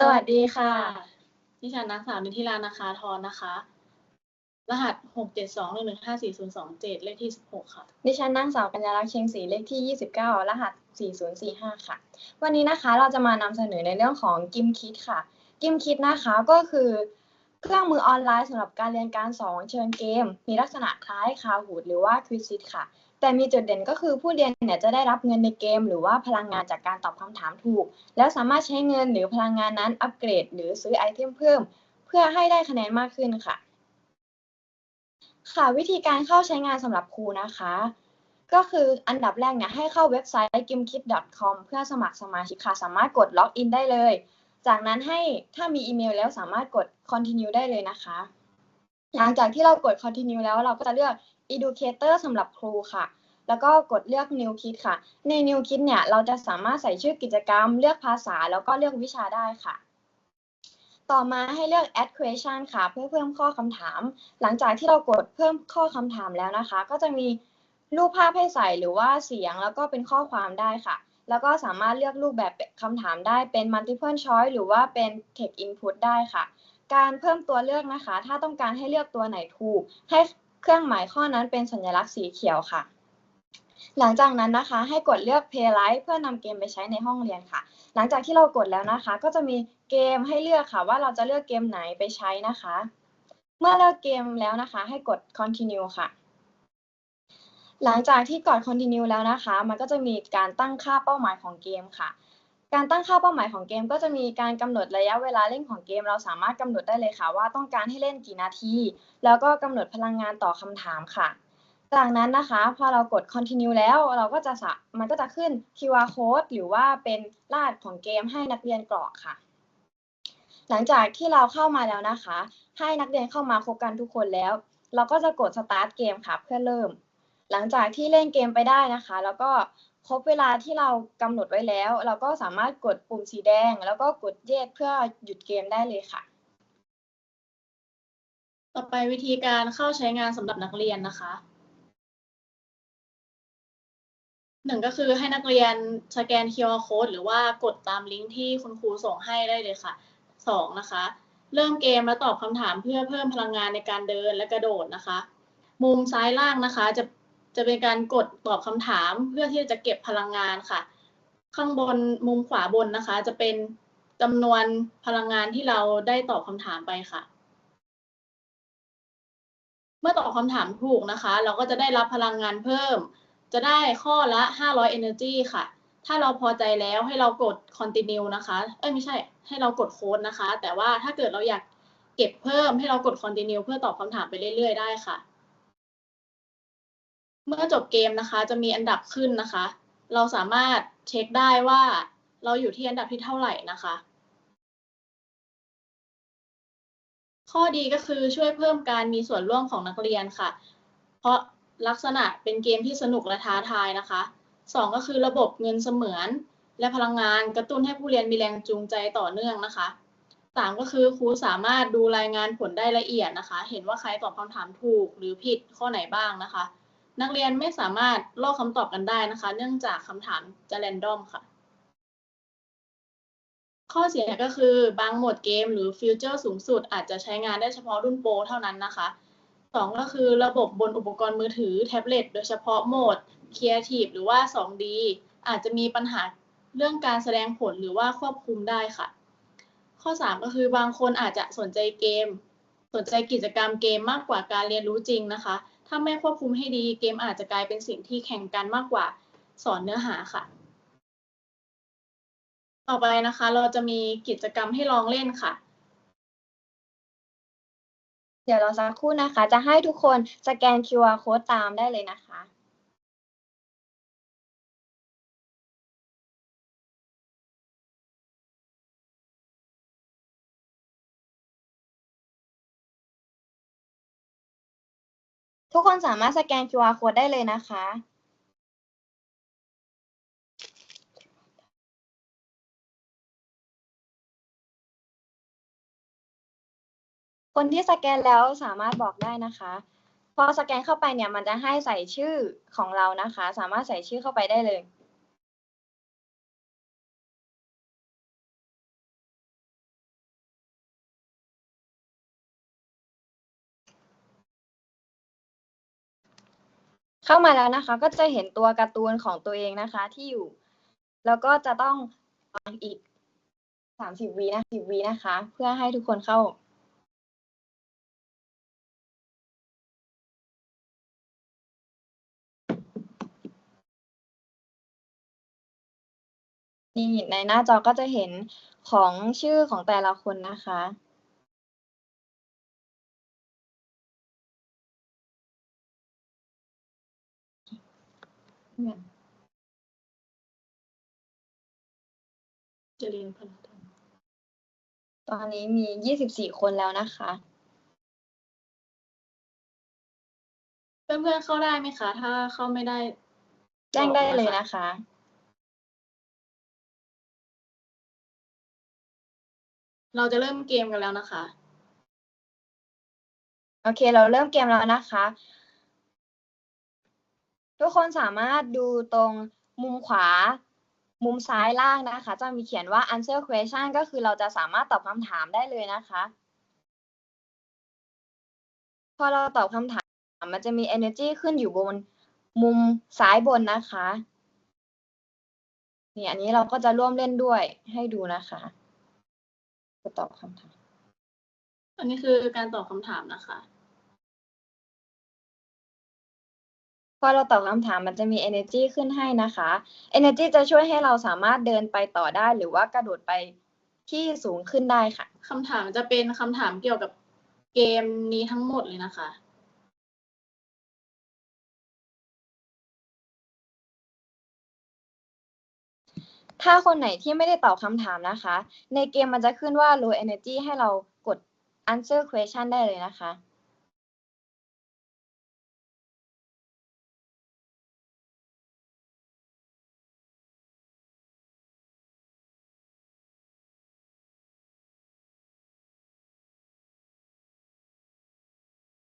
สวัสดีค่ะ ดิฉันนางสาวนิธิรานะคะทรนะคะ รหัสหกเจ็ดสองหนึ่งหนึ่งห้าสี่ศูนย์สองเจ็ดเลขที่สิบหกค่ะ ดิฉันนางสาวกัญญาลักษณ์เชียงศรีเลขที่ 29 รหัส 4045 ค่ะ วันนี้นะคะเราจะมานำเสนอในเรื่องของกิมคิดค่ะ กิมคิดนะคะก็คือเครื่องมือออนไลน์สำหรับการเรียนการสอนเชิญเกม มีลักษณะคล้ายคาหูดหรือว่าควิซิตค่ะ แต่มีจุดเด่นก็คือผู้เรียนเนี่ยจะได้รับเงินในเกม หรือว่าพลังงานจากการตอบคำถามถูก แล้วสามารถใช้เงินหรือพลังงานนั้นอัปเกรด หรือซื้อไอเทมเพิ่ม เพื่อให้ได้คะแนนมากขึ้นค่ะ ค่ะวิธีการเข้าใช้งานสำหรับครูนะคะ ก็คืออันดับแรกเนี่ยให้เข้าเว็บไซต์ gimkit.com เพื่อสมัครสมาชิกค่ะ สามารถกดล็อกอินได้เลย จากนั้นให้ถ้ามีอีเมลแล้วสามารถกด continue ได้เลยนะคะ หลังจากที่เรากด continue แล้วเราก็จะเลือก educator สำหรับครูค่ะ แล้วก็กดเลือก new kit ค่ะ ใน new kit เนี่ย เราจะสามารถใส่ชื่อกิจกรรม เลือกภาษา แล้วก็เลือกวิชาได้ค่ะ ต่อมาให้เลือก add question ค่ะ เพื่อเพิ่มข้อคำถาม หลังจากที่เรากดเพิ่มข้อคำถามแล้วนะคะ ก็จะมีรูปภาพให้ใส่หรือว่าเสียงแล้วก็เป็นข้อความได้ค่ะ แล้วก็สามารถเลือกรูปแบบคำถามได้เป็น multiple choice หรือว่าเป็น text input ได้ค่ะ การเพิ่มตัวเลือกนะคะ ถ้าต้องการให้เลือกตัวไหนถูก ให้ เครื่องหมายข้อนั้นเป็นสัญลักษณ์สีเขียวค่ะ หลังจากนั้นนะคะ ให้กดเลือก Play Live เพื่อนำเกมไปใช้ในห้องเรียนค่ะ หลังจากที่เรากดแล้วนะคะ ก็จะมีเกมให้เลือกค่ะ ว่าเราจะเลือกเกมไหนไปใช้นะคะ เมื่อเลือกเกมแล้วนะคะ ให้กด continue ค่ะหลังจากที่กด continue แล้วนะคะ มันก็จะมีการตั้งค่าเป้าหมายของเกมค่ะ การตั้งค่าเป้าหมายของเกมก็จะมีการกำหนดระยะเวลาเล่นของเกม เราสามารถกำหนดได้เลยค่ะ ว่าต้องการให้เล่นกี่นาที แล้วก็กำหนดพลังงานต่อคำถามค่ะ จากนั้นนะคะพอเรากด continue แล้วเราก็จะสะมันก็จะขึ้น QR code หรือว่าเป็นรหัสของเกมให้นักเรียนกรอกค่ะ หลังจากที่เราเข้ามาแล้วนะคะ ให้นักเรียนเข้ามาครบกันทุกคนแล้ว เราก็จะกด start เกมค่ะเพื่อเริ่ม หลังจากที่เล่นเกมไปได้นะคะ แล้วก็ ครบเวลาที่เรากำหนดไว้แล้ว เราก็สามารถกดปุ่มสีแดง แล้วก็กดแยกเพื่อหยุดเกมได้เลยค่ะ ต่อไปวิธีการเข้าใช้งานสำหรับนักเรียนนะคะหนึ่งก็คือให้นักเรียนสแกน QR code หรือว่ากดตามลิงก์ที่คุณครูส่งให้ได้เลยค่ะสองนะคะ เริ่มเกมและตอบคำถามเพื่อเพิ่มพลังงานในการเดินและกระโดดนะคะ มุมซ้ายล่างนะคะจะ จะเป็นการกดตอบคำถามเพื่อที่จะเก็บพลังงานค่ะ ข้างบนมุมขวาบนนะคะ จะเป็นจำนวนพลังงานที่เราได้ตอบคำถามไปค่ะ เมื่อตอบคำถามถูกนะคะ เราก็จะได้รับพลังงานเพิ่ม จะได้ข้อละ 500 energy ค่ะ ถ้าเราพอใจแล้วให้เรากด continue นะคะ เอ้ยไม่ใช่ ให้เรากดโค้ดนะคะ แต่ว่าถ้าเกิดเราอยากเก็บเพิ่มให้เรากด continue เพื่อตอบคำถามไปเรื่อยๆ ได้ค่ะ เมื่อจบเกมนะคะ จะมีอันดับขึ้นนะคะ เราสามารถเช็คได้ว่าเราอยู่ที่อันดับที่เท่าไหร่นะคะ ข้อดีก็คือช่วยเพิ่มการมีส่วนร่วมของนักเรียนค่ะ เพราะลักษณะเป็นเกมที่สนุกและท้าทายนะคะสองก็คือระบบเงินเสมือน และพลังงานกระตุ้นให้ผู้เรียนมีแรงจูงใจต่อเนื่องนะคะสามก็คือครูสามารถดูรายงานผลได้ละเอียดนะคะ เห็นว่าใครตอบคำถามถูกหรือผิดข้อไหนบ้างนะคะ นักเรียนไม่สามารถลอกคำตอบกันได้นะคะ เนื่องจากคำถามจะแรนดอมค่ะ ข้อเสียก็คือบางโหมดเกมหรือฟิวเจอร์สูงสุด อาจจะใช้งานได้เฉพาะรุ่นโปรเท่านั้นนะคะสองก็คือระบบบนอุปกรณ์มือถือแท็บเล็ตโดยเฉพาะโหมด Creative หรือว่า 2D อาจจะมีปัญหาเรื่องการแสดงผลหรือว่าควบคุมได้ค่ะ ข้อ 3 ก็คือบางคนอาจจะสนใจเกม สนใจกิจกรรมเกมมากกว่าการเรียนรู้จริงนะคะ ถ้าไม่ควบคุมให้ดีเกมอาจจะกลายเป็นสิ่งที่แข่งกันมากกว่าสอนเนื้อหาค่ะ ต่อไปนะคะ เราจะมีกิจกรรมให้ลองเล่นค่ะ เดี๋ยวเราสักครู่นะคะ จะให้ทุกคนสแกน QR code ตามได้เลยนะคะ ทุกคนสามารถสแกน QR code ได้เลยนะคะ คนที่สแกนแล้วสามารถบอกได้นะคะ พอสแกนเข้าไปเนี่ยมันจะให้ใส่ชื่อของเรานะคะ สามารถใส่ชื่อเข้าไปได้เลย เข้ามาแล้วนะคะ ก็จะเห็นตัวการ์ตูนของตัวเองนะคะ ที่อยู่ แล้วก็จะต้องอีกสามสิบวีนะสิบวีนะคะ เพื่อให้ทุกคนเข้านี่ในหน้าจอก็จะเห็นของชื่อของแต่ละคนนะคะ เจริญพลธรรมตอนนี้มียี่สิบสี่คนแล้วนะคะ เพื่อนๆเข้าได้ไหมคะ ถ้าเข้าไม่ได้ แจ้งได้บอกนะคะเลยนะคะเราจะเริ่มเกมกันแล้วนะคะ โอเค เราเริ่มเกมแล้วนะคะ ทุกคนสามารถดูตรงมุมขวา มุมซ้ายล่างนะคะ จะมีเขียนว่า answer question ก็คือเราจะสามารถตอบคำถามได้เลยนะคะ พอเราตอบคำถามมันจะมี energy ขึ้นอยู่บนมุมซ้ายบนนะคะนี่อันนี้เราก็จะร่วมเล่นด้วยให้ดูนะคะจะตอบคำถาม อันนี้คือการตอบคำถามนะคะ อเราตอบคำถามมันจะมี energy ขึ้นให้นะคะ energy จะช่วยให้เราสามารถเดินไปต่อได้หรือว่ากระโดดไปที่สูงขึ้นได้ค่ะคำถามจะเป็นคำถามเกี่ยวกับเกมนี้ทั้งหมดเลยนะคะถ้าคนไหนที่ไม่ได้ตอบคำถามนะคะ ในเกมมันจะขึ้นว่า low energy ให้เรากด answer question ได้เลยนะคะ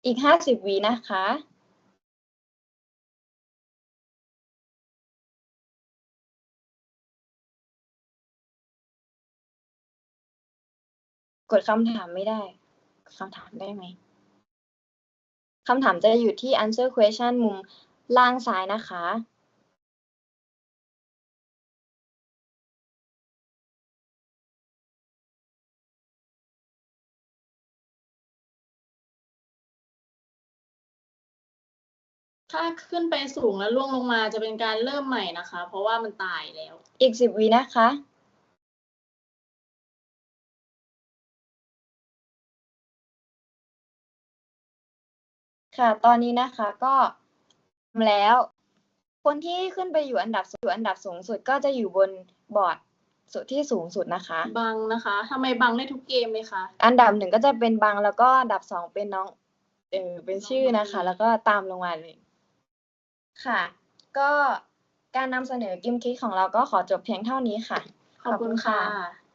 อีกห้าสิบวีนะคะกดคำถามไม่ได้ คำถามได้ไหม คำถามจะอยู่ที่ answer question มุมล่างซ้ายนะคะ ถ้าขึ้นไปสูงแล้วล่วงลงมาจะเป็นการเริ่มใหม่นะคะ เพราะว่ามันตายแล้ว อีกสิบวีนะคะ ค่ะ ตอนนี้นะคะก็ทำแล้ว คนที่ขึ้นไปอยู่อันดับสูงอยู่อันดับสูงสุดก็จะอยู่บนบอร์ดสุดที่สูงสุดนะคะ บังนะคะทำไมบังได้ทุกเกมเลยคะ อันดับหนึ่งก็จะเป็นบังแล้วก็อันดับสองเป็นน้องเออเป็นชื่อนะคะ แล้วก็ตามลงมาเลย ค่ะ ก็การนำเสนอกิมคิดของเราก็ขอจบเพียงเท่านี้ค่ะ ขอบคุณค่ะ